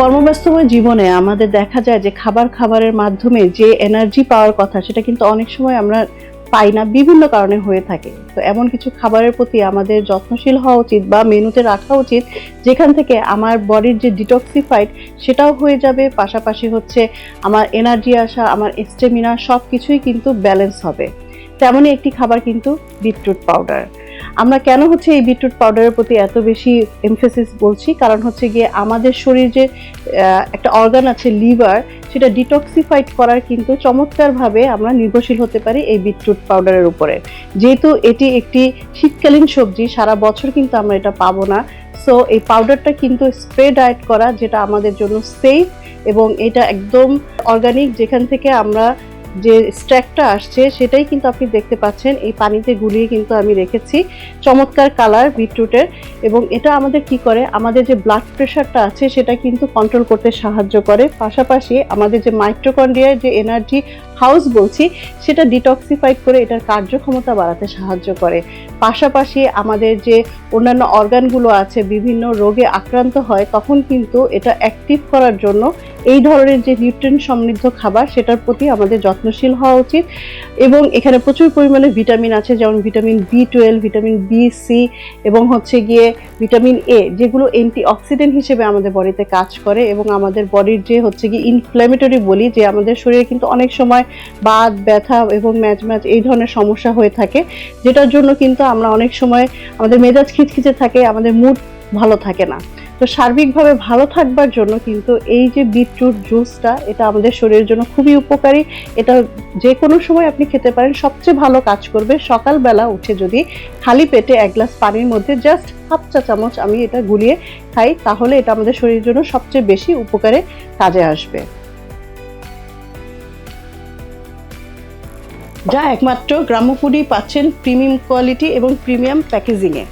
কর্মব্যস্তময় জীবনে আমাদের দেখা যায় যে খাবার খাবারের মাধ্যমে যে এনার্জি পাওয়ার কথা, সেটা কিন্তু অনেক সময় আমরা পাই না, বিভিন্ন কারণে হয়ে থাকে। তো এমন কিছু খাবারের প্রতি আমাদের যত্নশীল হওয়া উচিত বা মেনুতে রাখা উচিত, যেখান থেকে আমার বডির যে ডিটক্সিফাইড সেটাও হয়ে যাবে। পাশাপাশি হচ্ছে আমার এনার্জি আসা, আমার স্টেমিনা সব কিছুই কিন্তু ব্যালেন্স হবে। তেমনই একটি খাবার কিন্তু বিটরুট পাউডার আমরা কেন হচ্ছে এই বিটরুট পাউডারের প্রতি এত বেশি এমফেসিস বলছি? কারণ হচ্ছে গিয়ে আমাদের শরীর যে একটা অর্গান আছে লিভার সেটা ডিটক্সিফাইড করার কিন্তু চমৎকারভাবে আমরা নির্ভরশীল হতে পারি এই বিটরুট পাউডারের উপরে। যেহেতু এটি একটি শীতকালীন সবজি, সারা বছর কিন্তু আমরা এটা পাবো না। সো এই পাউডারটা কিন্তু স্প্রে ডায়েট করা, যেটা আমাদের জন্য সেফ এবং এটা একদম অর্গানিক যেখান থেকে আমরা যে স্ট্র্যাকটা আসছে, সেটাই কিন্তু আপনি দেখতে পাচ্ছেন। এই পানিতে গুলিয়ে কিন্তু আমি রেখেছি। চমৎকার কালার বিটরুটের এবং এটা আমাদের কি করে? আমাদের যে ব্লাড প্রেশারটা আছে, সেটা কিন্তু কন্ট্রোল করতে সাহায্য করে। পাশাপাশি আমাদের যে মাইট্রোকন্ড্রিয়ার যে এনার্জি হাউস বলছি, সেটা ডিটক্সিফাইড করে এটার কার্যক্ষমতা বাড়াতে সাহায্য করে। পাশাপাশি আমাদের যে অন্যান্য অর্গানগুলো আছে, বিভিন্ন রোগে আক্রান্ত হয়, তখন কিন্তু এটা অ্যাক্টিভ করার জন্য এই ধরনের যে নিউট্রিন সমৃদ্ধ খাবার, সেটার প্রতি আমাদের যত্নশীল হওয়া উচিত এবং এখানে প্রচুর পরিমাণে ভিটামিন আছে, যেমন vitamin B twelve vitamin B C এবং হচ্ছে গিয়ে ভিটামিন এ যেগুলো অ্যান্টি অক্সিডেন্ট হিসেবে আমাদের বডিতে কাজ করে এবং আমাদের বডির যে হচ্ছে গিয়ে ইনফ্ল্যামেটরি বলি, যে আমাদের শরীরে কিন্তু অনেক সময় বাত, ব্যথা এবং ম্যাচ ম্যাচ এই ধরনের সমস্যা হয়ে থাকে, যেটার জন্য কিন্তু আমরা অনেক সময় আমাদের মেজাজ খিচখিচে থাকে, আমাদের মুড ভালো থাকে না। তো সার্বিকভাবে ভালো থাকবার জন্য কিন্তু এই যে বিটরুট জুসটা, এটা আমাদের শরীরের জন্য খুবই উপকারী। এটা যে কোনো সময় আপনি খেতে পারেন, সবচেয়ে ভালো কাজ করবে সকালবেলা উঠে যদি খালি পেটে এক গ্লাস পানির মধ্যে জাস্ট হাফ চা চামচ আমি এটা গুলিয়ে খাই, তাহলে এটা আমাদের শরীরের জন্য সবচেয়ে বেশি উপকারে কাজে আসবে। যা একমাত্র গ্রাম্যপুরি পাচ্ছেন প্রিমিয়াম কোয়ালিটি এবং প্রিমিয়াম প্যাকেজিংয়ে